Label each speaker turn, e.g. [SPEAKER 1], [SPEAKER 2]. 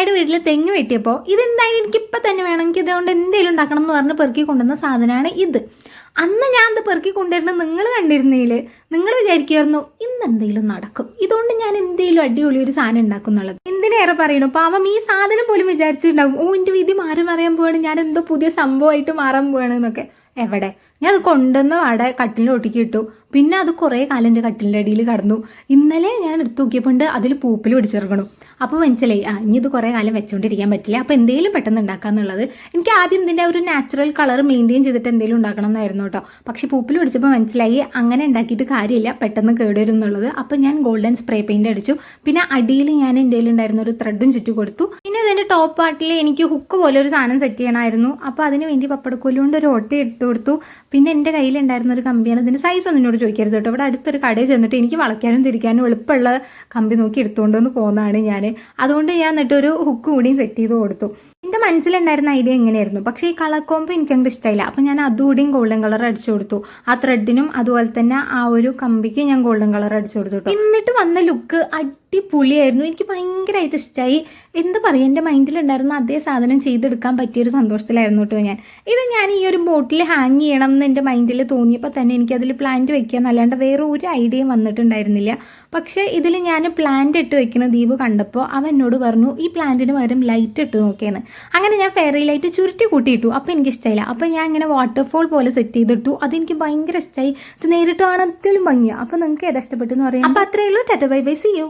[SPEAKER 1] അമ്മയുടെ വീട്ടിൽ തെങ്ങ് വെട്ടിയപ്പോൾ ഇതെന്തായാലും എനിക്ക് ഇപ്പം തന്നെ വേണം. എനിക്ക് ഇതുകൊണ്ട് എന്തെങ്കിലും ഉണ്ടാക്കണം എന്ന് പറഞ്ഞ് പെറുക്കി കൊണ്ടുവന്ന സാധനമാണ് ഇത്. അന്ന് ഞാൻ അത് പെറുക്കി കൊണ്ടുവരുന്നത് നിങ്ങൾ കണ്ടിരുന്നതിൽ നിങ്ങൾ വിചാരിക്കുമായിരുന്നു ഇന്ന് എന്തെങ്കിലും നടക്കും. ഇതുകൊണ്ട് ഞാൻ എന്തെങ്കിലും അടിപൊളി ഒരു സാധനം ഉണ്ടാക്കും എന്നുള്ളത്. എന്തിനേറെ പറയണു? പാവം ഈ സാധനം പോലും വിചാരിച്ചിട്ടുണ്ടാവും. ഓ എന്റെ വിധി മാറി മറിയാൻ പോവാണ്. ഞാൻ എന്തോ പുതിയ സംഭവമായിട്ട് മാറാൻ പോവാണ് എന്നൊക്കെ. എവിടെ? ഞാൻ അത് കൊണ്ടുവന്ന അവിടെ കട്ടിലിൽ ഒട്ടിക്ക് ഇട്ടു പിന്നെ അത് കുറേ കാലം എന്റെ കട്ടിലിന്റെ അടിയിൽ കടന്നു. ഇന്നലെ ഞാൻ എടുത്തു നോക്കിയപ്പോൾ അതിൽ പൂപ്പിൽ പിടിച്ചിറങ്ങണം. അപ്പോൾ മനസ്സിലായി ആ ഇനി ഇത് കുറേ കാലം വെച്ചുകൊണ്ടിരിക്കാൻ പറ്റില്ല. അപ്പോൾ എന്തെങ്കിലും പെട്ടെന്ന് ഉണ്ടാക്കാന്നുള്ളത് എനിക്ക് ആദ്യം ഇതിന്റെ ഒരു നാച്ചുറൽ കളർ മെയിന്റെയിൻ ചെയ്തിട്ട് എന്തെങ്കിലും ഉണ്ടാക്കണം എന്നായിരുന്നു കേട്ടോ. പക്ഷെ പൂപ്പിൽ പിടിച്ചപ്പോൾ മനസ്സിലായി അങ്ങനെ ഉണ്ടാക്കിയിട്ട് കാര്യമില്ല പെട്ടെന്ന് കേടുവരും എന്നുള്ളത്. അപ്പോൾ ഞാൻ ഗോൾഡൻ സ്പ്രേ പെയിന്റ് അടിച്ചു. പിന്നെ അടിയിൽ ഞാൻ എന്റെ ഉണ്ടായിരുന്ന ഒരു ത്രെഡും ചുറ്റി കൊടുത്തു. പിന്നെ ഇതിന്റെ ടോപ്പ് പാർട്ടിൽ എനിക്ക് ഹുക്ക് പോലെ ഒരു സാധനം സെറ്റ് ചെയ്യണമായിരുന്നു. അപ്പോൾ അതിന് വേണ്ടി പപ്പടക്കോലുകൊണ്ട് ഒരു ഒട്ടി ഇട്ട് കൊടുത്തു. പിന്നെ എന്റെ കയ്യിലുണ്ടായിരുന്ന ഒരു കമ്പിയാണ്. ഇതിന്റെ സൈസ് ഒന്നും എന്നോട് ചോദിക്കരുത് കേട്ടോ. ഇവിടെ അടുത്തൊരു കടയിൽ ചെന്നിട്ട് എനിക്ക് വളയ്ക്കാനും തിരിക്കാനും എളുപ്പമുള്ള കമ്പി നോക്കി എടുത്തുകൊണ്ട് വന്ന് പോകുന്നതാണ് ഞാൻ അതുകൊണ്ട് ഞാൻ എന്നിട്ട് ഒരു ഹുക്ക് കൂടി സെറ്റ് ചെയ്ത് കൊടുത്തു. എന്റെ മനസ്സിലുണ്ടായിരുന്ന ഐഡിയ എങ്ങനെയായിരുന്നു? പക്ഷേ ഈ കളർ കോമ്പ് എനിക്ക് അങ്ങനെ ഇഷ്ടമായില്ല അപ്പം ഞാൻ അതുകൂടിയും ഗോൾഡൻ കളർ അടിച്ചു കൊടുത്തു. ആ ത്രെഡിനും അതുപോലെ തന്നെ ആ ഒരു കമ്പിക്ക് ഞാൻ ഗോൾഡൻ കളർ അടിച്ചു കൊടുത്തു. എന്നിട്ട് വന്ന ലുക്ക് അടിപൊളിയായിരുന്നു. എനിക്ക് ഭയങ്കരമായിട്ട് ഇഷ്ടമായി എന്ത് പറയും? എന്റെ മൈൻഡിലുണ്ടായിരുന്ന അതേ സാധനം ചെയ്തെടുക്കാൻ പറ്റിയൊരു സന്തോഷത്തിലായിരുന്നു കേട്ടോ ഞാൻ. ഇത് ഞാൻ ഈ ഒരു ബോട്ടിൽ ഹാങ് ചെയ്യണം എന്ന് എന്റെ മൈൻഡിൽ തോന്നിയപ്പോൾ തന്നെ എനിക്ക് അതിൽ പ്ലാന്റ് വെക്കുക എന്നല്ലാണ്ട് വേറെ ഒരു ഐഡിയയും വന്നിട്ടുണ്ടായിരുന്നില്ല. പക്ഷേ ഇതിൽ ഞാൻ പ്ലാന്റ് ഇട്ട് വെക്കുന്ന ദീപ് കണ്ടപ്പോൾ അവൻ എന്നോട് പറഞ്ഞു ഈ പ്ലാന്റിന് പകരം ലൈറ്റ് ഇട്ട് നോക്കിയെന്ന്. അങ്ങനെ ഞാൻ ഫെയറി ലൈറ്റ് ചുരുട്ടി കൂട്ടിയിട്ടു. അപ്പോൾ എനിക്ക് ഇഷ്ടമായില്ല അപ്പോൾ ഞാൻ ഇങ്ങനെ വാട്ടർഫോൾ പോലെ സെറ്റ് ചെയ്തിട്ടു. അതെനിക്ക് ഭയങ്കര ഇഷ്ടമായി ഇത് നേരിട്ട് കാണാൻ ഭംഗിയാണ് അപ്പോൾ നിങ്ങൾക്ക് ഏതാ ഇഷ്ടപ്പെട്ടെന്ന് പറയാം അപ്പോൾ അത്രയേ ഉള്ളൂ. Ta ta bye bye see you